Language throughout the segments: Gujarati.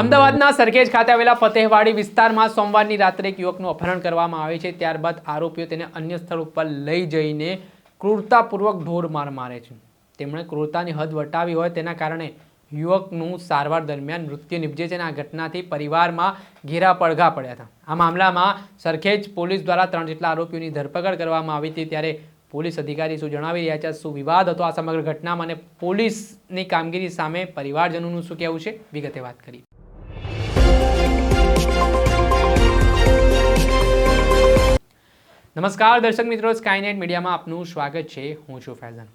અમદાવાદના સરખેજ ખાતે આવેલા ફતેહવાડી વિસ્તારમાં સોમવારની રાત્રે એક યુવકનું અપહરણ કરવામાં આવે છે. ત્યારબાદ આરોપીઓ તેને અન્ય સ્થળ ઉપર લઈ જઈને ક્રૂરતાપૂર્વક ઢોર માર મારે છે. તેમણે ક્રૂરતાની હદ વટાવી હોય તેના કારણે યુવકનું સારવાર દરમિયાન મૃત્યુ નિપજે છે અને આ ઘટનાથી પરિવારમાં ઘેરા પડઘા પડ્યા હતા. આ મામલામાં સરખેજ પોલીસ દ્વારા ત્રણ જેટલા આરોપીઓની ધરપકડ કરવામાં આવી હતી. ત્યારે પોલીસ અધિકારી શું જણાવી રહ્યા છે? શું વિવાદ હતો? આ સમગ્ર ઘટનામાં અને પોલીસની કામગીરી સામે પરિવારજનોનું શું કહેવું છે? વિગતે વાત કરી નમસ્કાર દર્શક મિત્રો સ્કાયનેટ મીડિયામાં આપનું સ્વાગત છે. હું છું ફૈઝાન.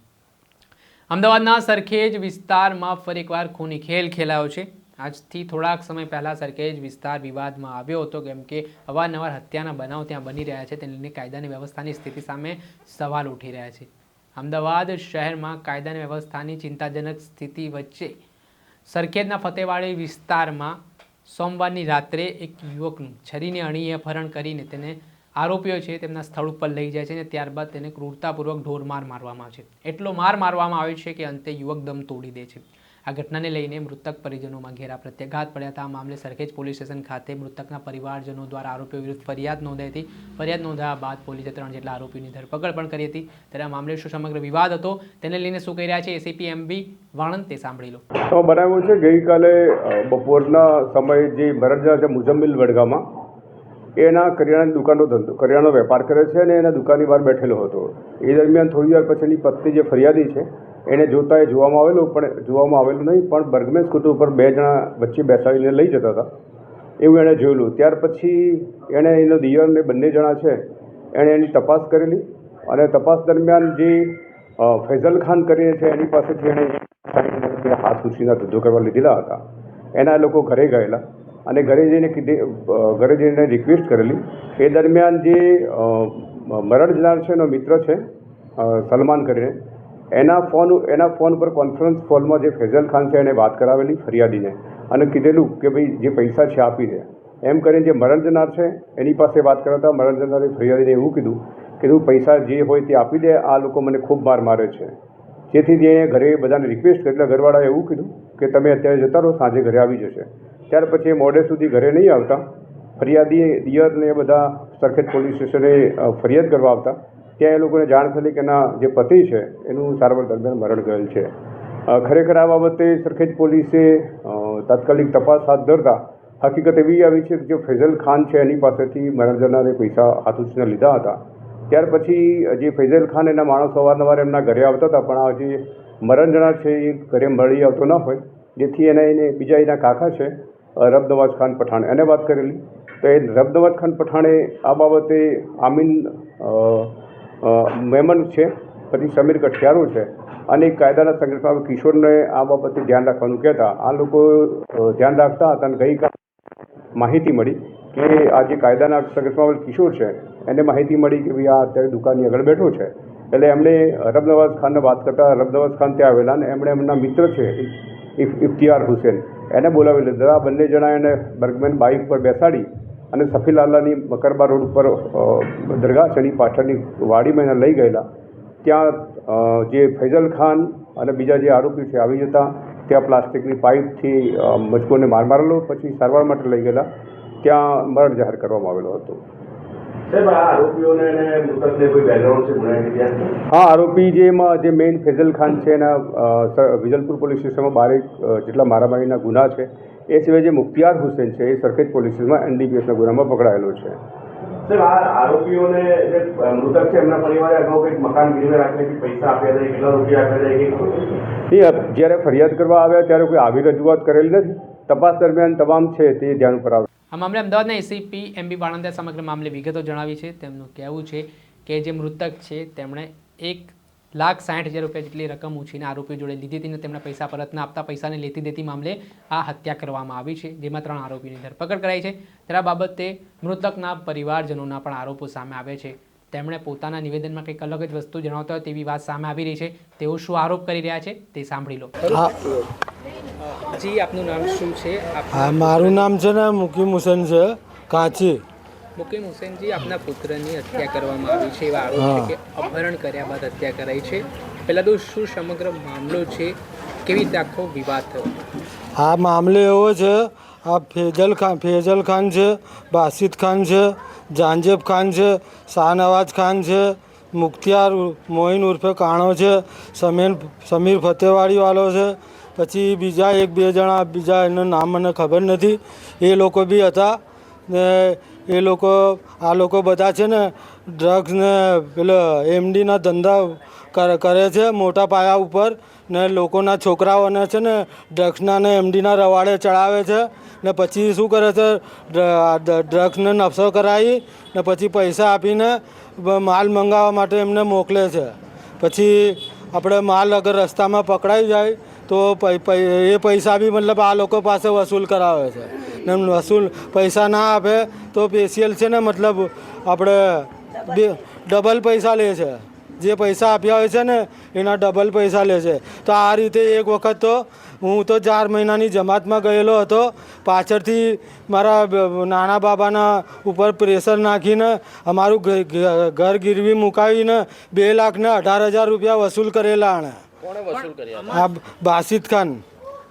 અમદાવાદના સરખેજ વિસ્તારમાં ફરી એકવાર ખૂની ખેલ ખેલાયો છે. આજથી થોડાક સમય પહેલાં સરખેજ વિસ્તાર વિવાદમાં આવ્યો હતો, કેમ કે અવારનવાર હત્યાના બનાવ ત્યાં બની રહ્યા છે. તેને લઈને કાયદાની વ્યવસ્થાની સ્થિતિ સામે સવાલ ઉઠી રહ્યા છે. અમદાવાદ શહેરમાં કાયદાની વ્યવસ્થાની ચિંતાજનક સ્થિતિ વચ્ચે સરખેજના ફતેવાડી વિસ્તારમાં સોમવારની રાત્રે એક યુવકનું છરીને અણીએ અપહરણ કરીને તેને આરોપીઓ છે તેમના સ્થળ ઉપર લઈ જાય છે અને ત્યારબાદ તેને ક્રૂરતાપૂર્વક ઢોરમાર મારવામાં આવે છે. એટલો માર મારવામાં આવે છે કે અંતે યુવક દમ તોડી દે છે. આ ઘટનાને લઈને મૃતક પરિજનોમાં ઘેરા પ્રત્યાઘાત પડ્યા હતા. આ મામલે સરખેજ પોલીસ સ્ટેશન ખાતે મૃતકના પરિવારજનો દ્વારા આરોપીઓ વિરુદ્ધ ફરિયાદ નોંધાઈ હતી. ફરિયાદ નોંધાયા બાદ પોલીસે ત્રણ જેટલા આરોપીની ધરપકડ પણ કરી હતી. ત્યારે આ મામલે શું સમગ્ર વિવાદ હતો તેને લઈને શું કહી રહ્યા છે એસીપી એમબી વાણંદ તે સાંભળી લો. બનાવ્યું છે, ગઈકાલે બપોરના સમયે જે ભરતજા છે મુજમ્મિલ વડગામાં એના કરિયાણાની દુકાનનો ધંધો, કરિયાણાનો વેપાર કરે છે અને એના દુકાનની બહાર બેઠેલો હતો. એ દરમિયાન થોડી વાર પછી એની પત્ની જે ફરિયાદી છે, એને જોતા એ જોવામાં આવેલું, પણ જોવામાં આવેલું નહીં, પણ બર્ગમેન સ્કૂટર ઉપર બે જણા વચ્ચે બેસાડીને લઈ જતા હતા. એવું એણે જોયેલું. ત્યાર પછી એણે એનો દિયર ને બંને જણા છે, એણે એની તપાસ કરેલી અને તપાસ દરમિયાન જે ફૈઝલ ખાન કરીને છે, એની પાસેથી એણે હાથ ઉછીના ધંધો કરવા લીધેલા હતા. એના લોકો ઘરે ગયેલા. અને ઘરે જઈને કીધી ઘરે જઈને રિક્વેસ્ટ કરેલી. એ દરમિયાન જે મરણ જનાર છે એનો મિત્ર છે સલમાન કરીને, એના ફોન એના ફોન પર કોન્ફરન્સ કોલમાં જે ફેઝલ ખાન છે એણે વાત કરાવેલી ફરિયાદીને અને કીધેલું કે ભાઈ જે પૈસા છે આપી દે. એમ કરીને જે મરણ જનાર છે એની પાસે વાત કરાવતા મરણ જનારે ફરિયાદીને એવું કીધું કે તું પૈસા જે હોય તે આપી દે, આ લોકો મને ખૂબ માર મારે છે. જેથી જે ઘરે બધાને રિક્વેસ્ટ કરી, એટલે ઘરવાળાએ એવું કીધું કે તમે અત્યારે જતા રહો, સાંજે ઘરે આવી જશે. ત્યાર પછી એ મોડે સુધી ઘરે નહીં આવતા. ફરિયાદી દિયરને બધા સરખેજ પોલીસ સ્ટેશને ફરિયાદ કરવા આવતા. ત્યાં એ લોકોને જાણ થયેલી કે એના જે પતિ છે, એનું સારવાર દરમિયાન મરણ ગયેલ છે. ખરેખર આ બાબતે સરખેજ પોલીસે તાત્કાલિક તપાસ હાથ ધરતા હકીકત એવી આવી છે કે જે ફૈઝલ ખાન છે એની પાસેથી મરણ જનારે પૈસા હાથ ઉછીને લીધા હતા ત્યાર પછી જે ફૈઝલ ખાન એના માણસો અવારનવાર એમના ઘરે આવતા હતા, પણ આ જે મરણજણા છે એ ઘરે મળી આવતો ન હોય. જેથી એને એને બીજા એના કાકા છે રબનવાજ ખાન પઠાણ. એને વાત કરેલી. તો એ રબનવાજ ખાન પઠાણે આ બાબતે આમીન મેમન છે, પછી સમીર કઠિયારો છે અને કાયદાના સંગઠનમાં કિશોરને આ બાબતે ધ્યાન રાખવાનું કહેતા. આ લોકો ધ્યાન રાખતા હતા અને ગઈકાલે માહિતી મળી કે આ જે કાયદાના સંગઠનમાં કિશોર છે એને માહિતી મળી કે ભાઈ આ અત્યારે દુકાનની આગળ બેઠો છે. એટલે એમણે અરબનવાઝ ખાનને વાત કરતા અરબનવાઝ ખાન ત્યાં આવેલા અને એમણે એમના મિત્ર છે ઇફ, ઇફતિયાર હુસેન. એને બોલાવી લીધા. આ બંને જણા એને બર્ગમેન બાઇક પર બેસાડી અને સફીલાલાની મકરબા રોડ ઉપર દરગાહ છે એની પાછળની વાડીમાં એને લઈ ગયેલા. ત્યાં જે ફૈઝલ ખાન અને બીજા જે આરોપી છે આવી જતા, ત્યાં પ્લાસ્ટિકની પાઇપથી મજકોને માર મારેલો, પછી સારવાર માટે લઈ ગયેલા. ત્યાં મરણ જાહેર કરવામાં આવેલો હતો. હા આરોપી જે એમાં જે મેઇન ફૈઝલ ખાન છે એના વિજલપુર પોલીસ સ્ટેશનમાં બારેક જેટલા મારામારીના ગુના છે એ સિવાય જે મુખ્તિયાર હુસેન છે એ સરખેજ પોલીસ સ્ટેશનમાં એનડીપીએસના ગુનામાં પકડાયેલો છે. આરોપીઓને જે મૃતક છે એમના પરિવારે અગાઉ કંઈક મકાન ગીરવે રાખીને પૈસા આપ્યા હતા કેટલા રૂપિયા આપ્યા હતા એ કંઈક ખબર છે? એ જ્યારે ફરિયાદ કરવા આવ્યા ત્યારે કોઈ આવી રજૂઆત કરેલી નથી? તપાસ દરમિયાન તમામ છે તે ધ્યાન પર આવે આ મામલે અમદાવાદના એસીપી એમબી વાણંદે સમગ્ર મામલે વિગતો જણાવી છે. તેમનું કહેવું છે કે જે મૃતક છે, તેમણે એક લાખ સાઠ હજાર રૂપિયા જેટલી રકમ ઉછીને આરોપીઓ જોડે લીધી હતી અને તેમણે પૈસા પરત ના આપતા પૈસાને લેતી દેતી મામલે આ હત્યા કરવામાં આવી છે. જેમાં ત્રણ આરોપીની ધરપકડ કરાઈ છે. ત્યાં બાબતે મૃતકના પરિવારજનોના પણ આરોપો સામે આવે છે. તેમણે પોતાના નિવેદનમાં કંઈક અલગ જ વસ્તુ જણાવતા હોય તેવી વાત સામે આવી રહી છે. તેઓ શું આરોપ કરી રહ્યા છે તે સાંભળી લો. જી આપનું નામ શું છે? હા મારું નામ છે ને મુકીમ હુસેન છે કાંચી. મુકીમ હુસેનજી આપના પુત્રની હત્યા કરવામાં આવી છે એવા આરોપ છે કે અપહરણ કર્યા બાદ હત્યા કરાઈ છે. પહેલાં તો શું સમગ્ર મામલો છે? કેવી રીતે આખો વિવાદ થયો? આ મામલો એવો છે આ ફેજલ ખાન ફેજલ ખાન છે બાસિદ ખાન છે જાંજેબ ખાન છે શાહનવાજ ખાન છે મુખ્તિયાર મોઇન ઉર્ફે કાણો છે સમીર સમીર ફતેવાડીવાળો છે પછી બીજા એક બે જણા બીજા એનું નામ મને ખબર નથી. એ લોકો બી હતા ને એ લોકો, આ લોકો બધા છે ને ડ્રગ્સ ને પેલો એમડીના ધંધા કરે કરે છે મોટા પાયા ઉપર ને લોકોના છોકરાઓને છે ને ડ્રગ્સના ને એમડીના રવાડે ચડાવે છે ને પછી શું કરે છે ડ્રગ્સને નફસો કરાવી ને પછી પૈસા આપીને માલ મંગાવવા માટે એમને મોકલે છે. પછી આપણે માલ અગર રસ્તામાં પકડાઈ જાય તો એ પૈસા બી મતલબ આ લોકો પાસે વસૂલ કરાવે છે. ને વસૂલ, પૈસા ના આપે તો પેશિયલ છે ને મતલબ આપણે ડબલ પૈસા લે છે. જે પૈસા આપ્યા હોય છે ને એના ડબલ પૈસા લે છે. તો આ રીતે એક વખત તો હું તો ચાર મહિનાની જમાતમાં ગયેલો હતો. પાછળથી મારા નાના બાબાના ઉપર પ્રેશર નાખીને અમારું ઘર ગીરવી મુકાવીને બે લાખને અઢાર હજાર રૂપિયા વસૂલ કરેલા આણે. કોણે વસૂલ કર્યા? આ બાસિત ખાન.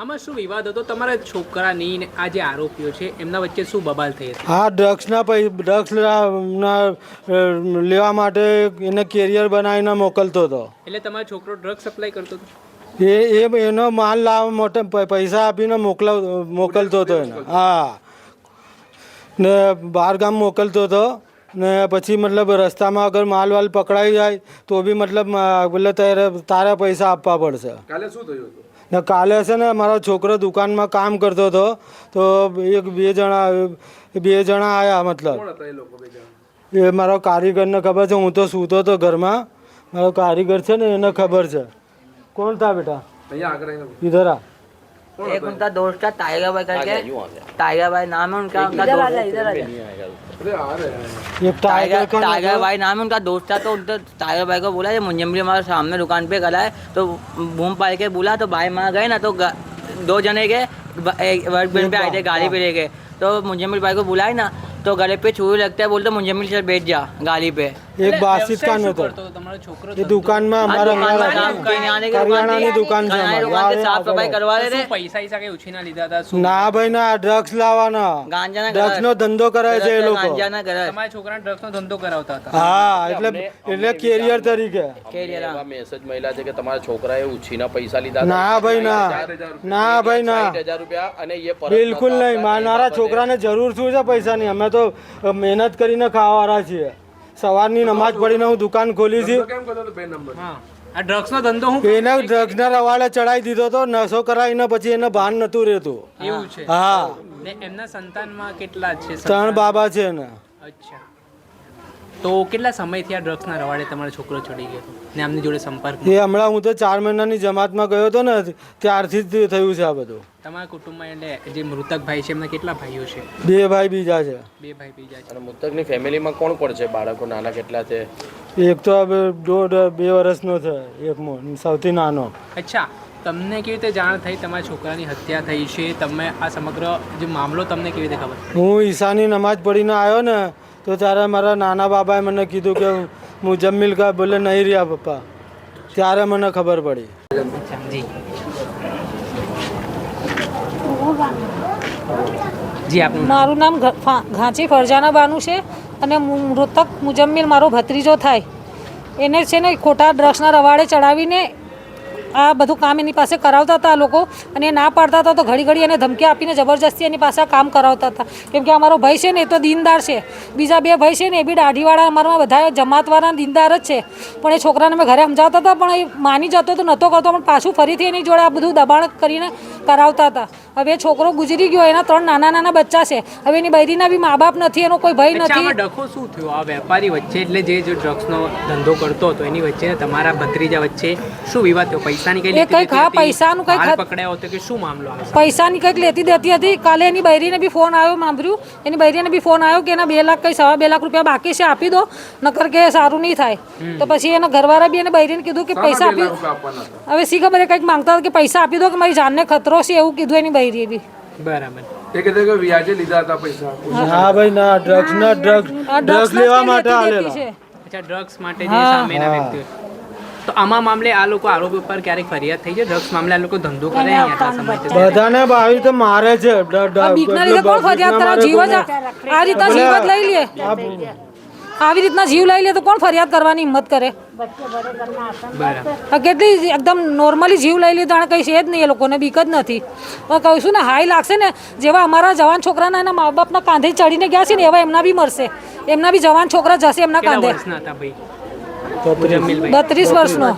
આમાં શું વિવાદ હતો? તમારા છોકરાની આ જે આરોપીઓ છે એમના વચ્ચે શું બબાલ થઈ હતી? હા ડ્રગ્સના પૈ ડ્રગ્સ લેવા માટે એને કેરિયર બનાવીને મોકલતો હતો. એટલે તમારો છોકરો ડ્રગ્સ સપ્લાય કરતો હતો? એ એ એનો માલ લાવવા માટે પૈસા આપીને મોકલાવ મોકલતો હતો એને. હા. ને બહાર ગામ મોકલતો હતો. ને પછી મતલબ રસ્તામાં અગર માલ વાલ પકડાઈ જાય તો બી મતલબ મ- બોલે તારે તારે પૈસા આપવા પડશે કાલે શું થયું હતું ને કાલે છે ને મારો છોકરો દુકાનમાં કામ કરતો હતો તો એક બે જણા બે જણા આવ્યા મતલબ કોણ હતા એ લોકો બીજા એ મારો કારીગરને ખબર છે હું તો સૂતો હતો ઘરમાં મારો કારીગર છે ને એને ખબર છે કોણ था બેટા અહીંયા આગળ આવીને इधर आ एक उनका दोस्त था टाइगर भाई आ गया करके यूं आ गया टाइगर भाई नाम है उनका उनका दोस्त ये टाइगर टाइगर भाई नाम है उनका दोस्त था तो उनका टाइगर भाई को बोला मुंजमरी हमारे सामने दुकान पे गला है तो घूम पाल के बोला तो भाई वहाँ गए ना तो दो जने गए वर्क पे आए थे गाड़ी पे ले गए तो मुंजमरी भाई को बुलाए ना तो गले पे छुरी लगता है बोलते मुंजमरी सर बैठ जा गाड़ी पे एक बासित વ્યવસાય ખાન શું હતો કરતો હતો તમારો છોકરો એ દુકાનમાં हाँ, અમારા दुकान में અમારા काम किराने की दुकान કરિયાણાની थी। દુકાન છે किराने की અમારી. दुकान से साफ सफाई करवा रहे थे શું પૈસા ઈસા કઈ ઉછીના લીધા હતા શું ના ભાઈ ના ડ્રગ્સ લાવવાના ગાંજા ના ડ્રગ્સ નો ધંધો કરે છે એ લોકો गांजा ना करे તમારા છોકરાને ડ્રગ્સનો ધંધો કરાવતા હતા હા એટલે એટલે કેરિયર તરીકે કેરિયર, હા. એવા મેસેજ મળ્યા છે કે તમારા છોકરાએ ઉછીના પૈસા લીધા ના ભાઈ ના ના ભાઈ ના સાઠ હજાર રૂપિયા અને એ પરત બિલકુલ નહોતા નહીં આપતા. મારા છોકરાને જરૂર શું છે પૈસાની અમે તો તો મહેનત કરીને ખાવાવાળા છીએ. સવારની નમાજ પડીને હું દુકાન ખોલી છે. કેમ કરતો હતો બે નંબર? હા. આ ડ્રગ્સનો ધંધો હું એને ડ્રગ્સના રવાડે ચડાવી દીધો તો નશો કરાવીને પછી એને ભાન નતું રહેતું. એવું છે? હા. ને એમના સંતાનમાં કેટલા છે? ત્રણ બાબા છે એને. અચ્છા. તો કેટલા સમયથી આ ડ્રગ્સના રવાડે તમારો છોકરો ચડી ગયો? ને આમની જોડે સંપર્ક એ હમણાં હું તો ચાર મહિનાની જમાતમાં ગયો હતો ને ત્યારથી જ થયું છે આ બધું. તમારા કુટુંબમાં એટલે જે મૃતક ભાઈ છે એમના કેટલા ભાઈઓ છે? બે ભાઈ બીજા છે. બે ભાઈ બીજા છે. અને મૃતકની ફેમિલીમાં કોણ કોણ છે? બાળકો નાના કેટલા છે? એક તો હવે દોઢ બે વર્ષનો છે એક મો સૌથી નાનો. અચ્છા તમને કેવી રીતે જાણ થઈ તમારા છોકરાની હત્યા થઈ છે? તમે આ સમગ્ર જે મામલો તમને કેવી રીતે ખબર હું ઈશાની નમાજ પડીને આવ્યો ને તો ત્યારે મારા નાના બાબાએ મને કીધું કે મુજમ્મિલ કા બોલે નહીં રહ્યા પપ્પા. ત્યારે મને ખબર પડી. જી આપનું મારું નામ ઘાંચી ફરજાના બાનું છે અને મૃતક મુજમ્મિલ મારો ભત્રીજો થાય. એને છે ને ખોટા ડ્રગ્સના રવાડે ચડાવીને આ બધું કામ એની પાસે કરાવતા હતા આ લોકો. અને ના પાડતા હતા તો ઘડી ઘડી એને ધમકી આપીને જબરજસ્તી એની પાસે કામ કરાવતા હતા. કેમ કે અમારો ભાઈ છે ને એ તો દીનદાર છે. બીજા બે ભાઈ છે ને એ બી દાઢીવાળા અમારામાં બધા જમાતવાળા દીનદાર જ છે. પણ એ છોકરાને મેં ઘરે સમજાવતા હતા પણ એ માની જતો તો નહોતો કરતો પણ પાછું ફરીથી એની જોડે આ બધું દબાણ કરીને કરાવતા હતા. હવે છોકરો ગુજરી ગયો એના ત્રણ નાના નાના બચ્ચા છે. હવે એની બૈરીના બી મા બાપ નથી એનો કોઈ ભય નથી. ડખો શું થયો? આ વેપારી વચ્ચે એટલે જે જે ડ્રગ્સનો ધંધો કરતો હતો એની વચ્ચે તમારા ભત્રીજા વચ્ચે શું વિવાદ થયો? પૈસાની કઈ એ કંઈક દેતી હા, હતી? પૈસાનું કંઈક પકડાયો હતો કે શું મામલો આવે? પૈસાની કંઈક લેતી દેતી હતી. કાલે એની બૈરીને બી ફોન આવ્યો સાંભળ્યું? એની બૈરીને બી ફોન આવ્યો કે એના બે લાખ કઈ સવા બે લાખ રૂપિયા બાકી છે આપી દો. નકર કે સારું નહીં થાય. તો પછી એના ઘરવાળા બી એને બૈરીને કીધું કે પૈસા આપી હવે સી ખબર કંઈક કંઈક માંગતા હતા કે પૈસા આપી દો કે મારી જાનને ખતરો છે એવું કીધું એની બૈરીએ બી. બરાબર. એ કહેતા કે વ્યાજે લીધા હતા પૈસા. હા ભાઈ ના ડ્રગ્સ ના ડ્રગ્સ ડ્રગ્સ લેવા માટે આલેલા. અચ્છા ડ્રગ્સ માટે જે સામેના વ્યક્તિઓ તો આમાં મામલે આ લોકો આરોપી ઉપર ક્યારેક ફરિયાદ થઈ છે. ડ્રગ્સ મામલે આ લોકો ધંધો કરે બધાને આવી રીતે મારે છે. બીકના લીધે કોણ ફરિયાદ કરે જીવ જ આ રીતના જીવ જ લઈ લે. આવી રીતના જીવ લઈ લે તો કોણ ફરિયાદ કરવાની હિંમત કરે? કેટલી એકદમ નોર્મલી જીવ લઈ લે જાણે કંઈ છે જ નહીં એ લોકોને બીક જ નથી. હું કહું છું ને હાઈ લાગશે ને જેવા અમારા જવાન છોકરાના એના મા બાપના કાંધે ચડીને ગયા છે ને એવા એમના બી મરશે. એમના બી જવાન છોકરા જશે એમના કાંધે. બત્રીસ વર્ષનો.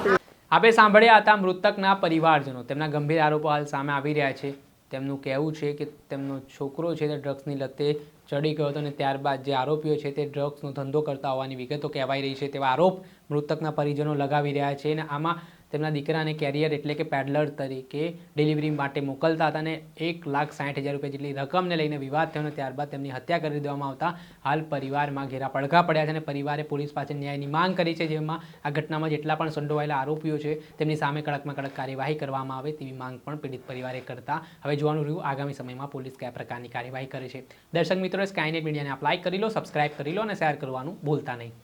આપણે સાંભળ્યા હતા મૃતકના પરિવારજનો. તેમના ગંભીર આરોપો હાલ સામે આવી રહ્યા છે. તેમનું કહેવું છે કે તેમનો છોકરો છે તે ડ્રગ્સની લતે ચડી ગયો હતો અને ત્યારબાદ જે આરોપીઓ છે તે ડ્રગ્સનો ધંધો કરતા હોવાની વિગતો કહેવાઈ રહી છે તેવા આરોપ મૃતકના પરિજનો લગાવી રહ્યા છે અને આમાં તેમના દીકરાને કેરિયર એટલે કે પેડલર તરીકે ડિલિવરી માટે મોકલતા હતા અને એક લાખ સાઠ હજાર રૂપિયા જેટલી રકમને લઈને વિવાદ થયો ત્યારબાદ તેમની હત્યા કરી દેવામાં આવતા હાલ પરિવારમાં ઘેરા પડઘા પડ્યા છે અને પરિવારે પોલીસ પાસે ન્યાયની માંગ કરી છે, જેમાં આ ઘટનામાં જેટલા પણ સંડોવાયેલા આરોપીઓ છે, તેમની સામે કડકમાં કડક કાર્યવાહી કરવામાં આવે તેવી માંગ પણ પીડિત પરિવારે કરતા હવે જોવાનું રહ્યું. આગામી સમયમાં પોલીસ કયા પ્રકારની કાર્યવાહી કરે છે. દર્શક મિત્રો સ્કાયનેટ મીડિયાને લાઈક કરી લો સબસ્ક્રાઇબ કરી લો અને શેર કરવાનું ભૂલતા નહીં.